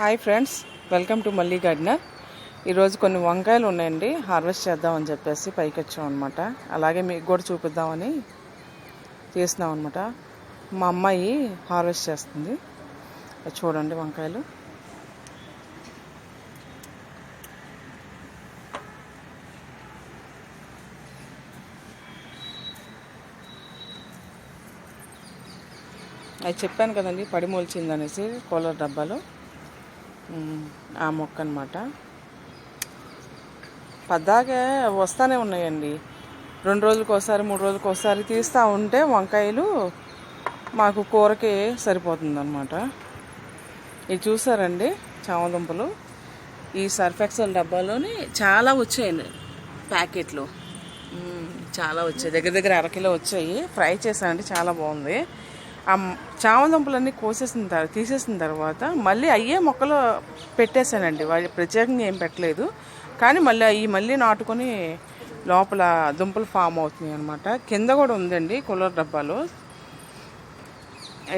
Hi friends welcome to Malli gardener. ఈరోజు కొన్ని వంకాయలు ఉన్నాయండి హార్వెస్ట్ చేద్దామని చెప్పేసి పైకి వచ్చాం అనమాట అలాగే మీకు కూడా చూపిద్దామని చేసినాం అనమాట మా అమ్మాయి హార్వెస్ట్ చేస్తుంది. చూడండి వంకాయలు. అది చెప్పాను కదండి పడి మొలిచింది అనేసి కూలర్ డబ్బాలో. ఆ మొక్క అనమాట పద్దాకే వస్తానే ఉన్నాయండి. రెండు రోజులకు ఒకసారి మూడు రోజులకు ఒకసారి తీస్తూ ఉంటే వంకాయలు మాకు కూరకి సరిపోతుందన్నమాట. ఇది చూసారండి చామదుంపలు? ఈ సర్ఫెక్సల్ డబ్బాలోని చాలా వచ్చాయండి ప్యాకెట్లు. చాలా వచ్చాయి. దగ్గర దగ్గర అరకిలో వచ్చాయి. ఫ్రై చేశానండి. చాలా బాగుంది. ఆ మ్- చామదుంపలన్నీ కోసేసిన తర్వాత తీసేసిన తర్వాత మళ్ళీ అయ్యే మొక్కలు పెట్టేశానండి. వాళ్ళు ప్రత్యేకంగా ఏం పెట్టలేదు. కానీ మళ్ళీ అవి మళ్ళీ నాటుకొని లోపల దుంపలు ఫామ్ అవుతున్నాయి అనమాట కింద కూడా ఉందండి కూలర్ డబ్బాలో.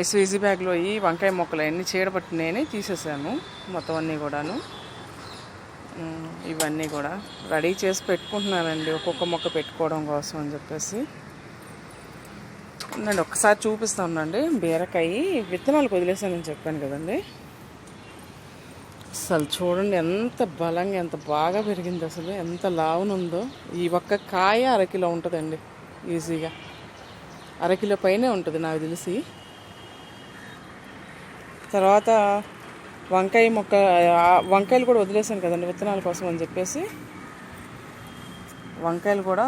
ఈ స్వీజీ బ్యాగ్లో ఈ వంకాయ మొక్కలు అన్నీ చీడపట్టినాయని తీసేసాను మొత్తం అన్నీ కూడాను. ఇవన్నీ కూడా రెడీ చేసి పెట్టుకుంటున్నానండి ఒక్కొక్క మొక్క పెట్టుకోవడం కోసం అని చెప్పేసి. నేను ఒక్కసారి చూపిస్తా ఉండండి బీరకాయ విత్తనాలకు వదిలేసానని చెప్పాను కదండి. అసలు చూడండి ఎంత బలంగా ఎంత బాగా పెరిగింది అసలు ఎంత లావునుందో. ఈ ఒక్క కాయ అరకిలో ఉంటుందండి ఈజీగా. అరకిలో పైనే ఉంటుంది నాకు తెలిసి. తర్వాత వంకాయ మొక్క వంకాయలు కూడా వదిలేసాను కదండి విత్తనాల కోసం అని చెప్పేసి. వంకాయలు కూడా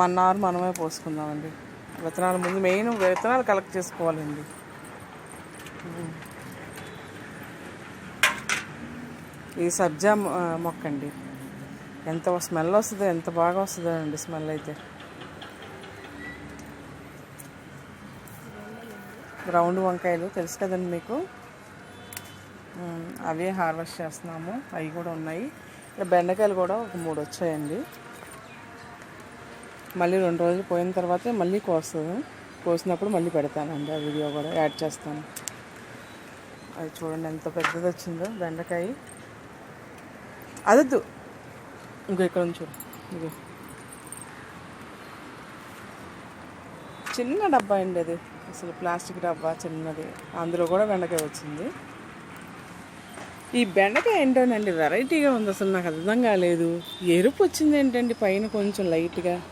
మన్నారు మనమే పోసుకుందామండి. విత్తనాలు ముందు మెయిన్ విత్తనాలు కలెక్ట్ చేసుకోవాలండి. ఈ సబ్జా మొక్క అండి ఎంత స్మెల్ వస్తుందో ఎంత బాగా వస్తుందో అండి స్మెల్ అయితే. రౌండ్ వంకాయలు తెలుసు కదండి మీకు? అవే హార్వెస్ట్ చేస్తున్నాము. అవి కూడా ఉన్నాయి. ఇక్కడ బెండకాయలు కూడా ఒక మూడు వచ్చాయండి. మళ్ళీ రెండు రోజులు పోయిన తర్వాత మళ్ళీ కోస్తుంది. కోసినప్పుడు మళ్ళీ పెడతానండి ఆ వీడియో కూడా యాడ్ చేస్తాను. అది చూడండి ఎంత పెద్దది వచ్చిందో బెండకాయ. అదొద్దు. ఇంకో ఇక్కడ నుంచి చూడు. చిన్న డబ్బా అండి అది. అసలు ప్లాస్టిక్ డబ్బా చిన్నది. అందులో కూడా బెండకాయ వచ్చింది. ఈ బెండకాయ ఏంటోనండి వెరైటీగా ఉంది. అసలు నాకు అర్థం కాలేదు. ఎరుపు వచ్చింది ఏంటండి పైన కొంచెం లైట్గా?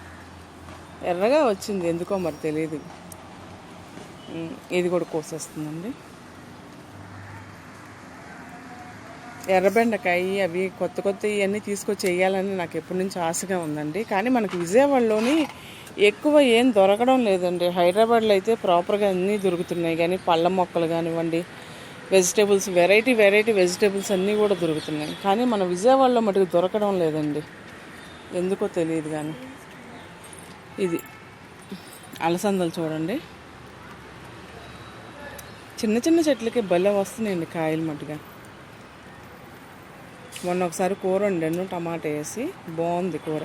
ఎర్రగా వచ్చింది. ఎందుకో మరి తెలియదు ఇది కూడా కోసేస్తుందండి. ఎర్రబెండకాయ అవి కొత్త కొత్త ఇవన్నీ తీసుకొచ్చి వేయాలని నాకు ఎప్పటి నుంచి ఆశగా ఉందండి. కానీ మనకు విజయవాడలోని ఎక్కువ ఏం దొరకడం లేదండి. హైదరాబాద్లో అయితే ప్రాపర్గా అన్నీ దొరుకుతున్నాయి. కానీ పళ్ళ మొక్కలు కానివ్వండి వెజిటేబుల్స్ వెరైటీ వెరైటీ వెజిటేబుల్స్ అన్నీ కూడా దొరుకుతున్నాయి. కానీ మన విజయవాడలో మటుకు దొరకడం లేదండి. ఎందుకో తెలియదు కానీ. ఇది అలసందలు చూడండి. చిన్న చిన్న చెట్లకి భలే వస్తున్నాయండి కాయలు మట్టుగా. మొన్న ఒకసారి కూర వండాను టమాటా వేసి బాగుంది కూర.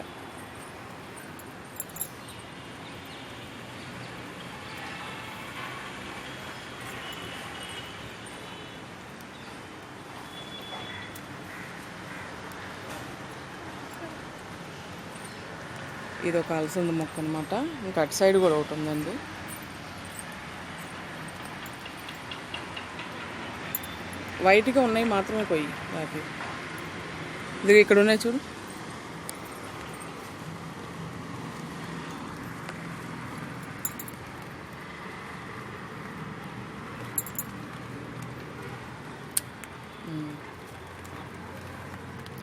ఇది ఒక అలసంద మొక్క అనమాట ఇంకా అటు సైడ్ కూడా ఒకటి ఉందండి. వైట్గా ఉన్నాయి మాత్రమే పోయి వాటి. ఇది ఇక్కడ ఉన్నాయి చూడు.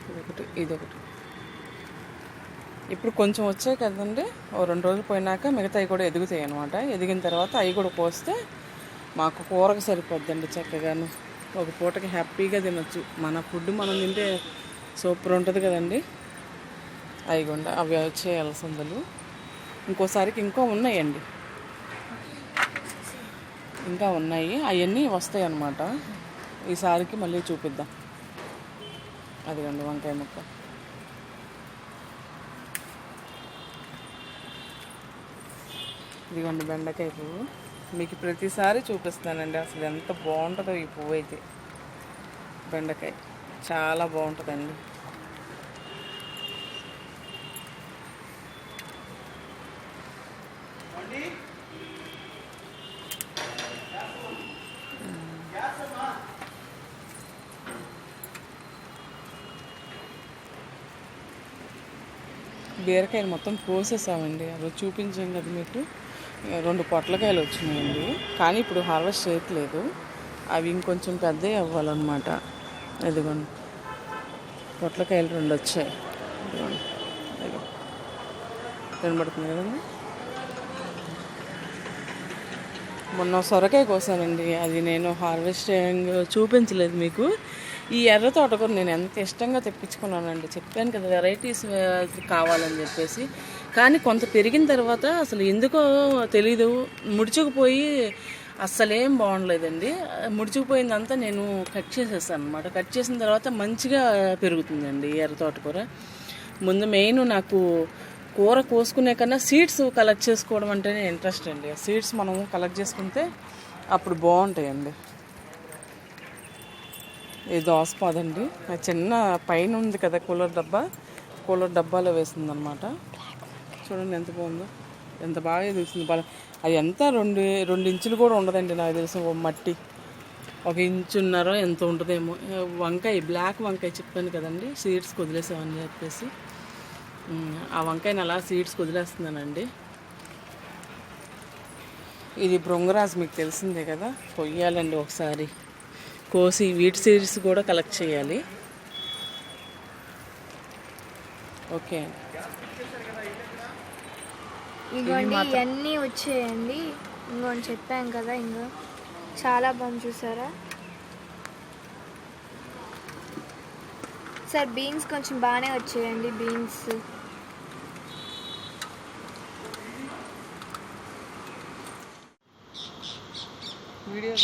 ఇదొకటి ఇదొకటి. ఇప్పుడు కొంచెం వచ్చాయి కదండి ఓ రెండు రోజులు పోయినాక మిగతావి కూడా ఎదుగుతాయి అనమాట ఎదిగిన తర్వాత అవి కూడా పోస్తే మాకు కూరకు సరిపోద్దండి చక్కగాను. ఒక పూటకి హ్యాపీగా తినొచ్చు. మన ఫుడ్ మనం తింటే సూపర్ ఉంటుంది కదండి. అవి కూడా అవి వచ్చే అలసందలు. ఇంకోసారికి ఇంకో ఉన్నాయండి. ఇంకా ఉన్నాయి. అవన్నీ వస్తాయి అన్నమాట. ఈసారికి మళ్ళీ చూపిద్దాం. అదిగండి వంకాయ ముక్క. ఇదిగోండి బెండకాయ పువ్వు. మీకు ప్రతిసారి చూపిస్తానండి అసలు ఎంత బాగుంటుందో ఈ పువ్వు అయితే. బెండకాయ చాలా బాగుంటుందండి. బీరకాయలు మొత్తం కోసేసామండి. అవి చూపించాం కదా మీకు. రెండు పొట్లకాయలు వచ్చినాయండి. కానీ ఇప్పుడు హార్వెస్ట్ చేయట్లేదు. అవి ఇంకొంచెం పెద్దవి అవ్వాలన్నమాట. ఇదిగోండి. పొట్లకాయలు రెండు వచ్చాయి. ఇదిగోండి. కనబడుతుంది కదండి? మొన్న సొరకాయ కోసానండి. అది నేను హార్వెస్టింగ్ చూపించలేదు మీకు. ఈ ఎర్ర తోటకూర నేను ఎంత ఇష్టంగా తెప్పించుకున్నానండి. చెప్పాను కదా వెరైటీస్ కావాలని చెప్పేసి. కానీ కొంత పెరిగిన తర్వాత అసలు ఎందుకో తెలీదు. ముడుచుకుపోయి అస్సలేం బాగుండలేదండి. ముడుచుకుపోయిందంతా నేను కట్ చేసేసాను అనమాట కట్ చేసిన తర్వాత మంచిగా పెరుగుతుందండి ఎర్ర తోటకూర. ముందు మెయిన్ నాకు కూర కోసుకునే కన్నా సీడ్స్ కలెక్ట్ చేసుకోవడం అంటేనే ఇంట్రెస్ట్ అండి. ఆ సీడ్స్ మనం కలెక్ట్ చేసుకుంటే అప్పుడు బాగుంటాయండి. ఇది దోసపాదండి చిన్న పైన ఉంది కదా కూలర్ డబ్బా. కూలర్ డబ్బాలో వేసిందనమాట చూడండి ఎంత బాగుందో. ఎంత బాగా తెలిసింది బలం. అది ఎంత రెండు రెండు ఇంచులు కూడా ఉండదండి నాకు తెలిసిన మట్టి. ఒక ఇంచున్నర ఎంత ఉంటుందేమో. వంకాయ బ్లాక్ వంకాయ చెప్పాను కదండి. సీడ్స్ వదిలేసామని చెప్పేసి. ఆ వంకాయని అలా సీడ్స్ వదిలేస్తున్నానండి ఇది భృంగరాజు మీకు తెలిసిందే కదా. కొయ్యాలండి ఒకసారి. కోసి వీటి సీడ్స్ కూడా కలెక్ట్ చేయాలి. ఓకే. ఇగోండి ఇవన్నీ వచ్చాయండి. ఇంకోటి చెప్పాం కదా ఇంకో. చాలా బాగుంది చూసారా? సార్ బీన్స్ కొంచెం బాగానే వచ్చాయండి బీన్స్. వీడియో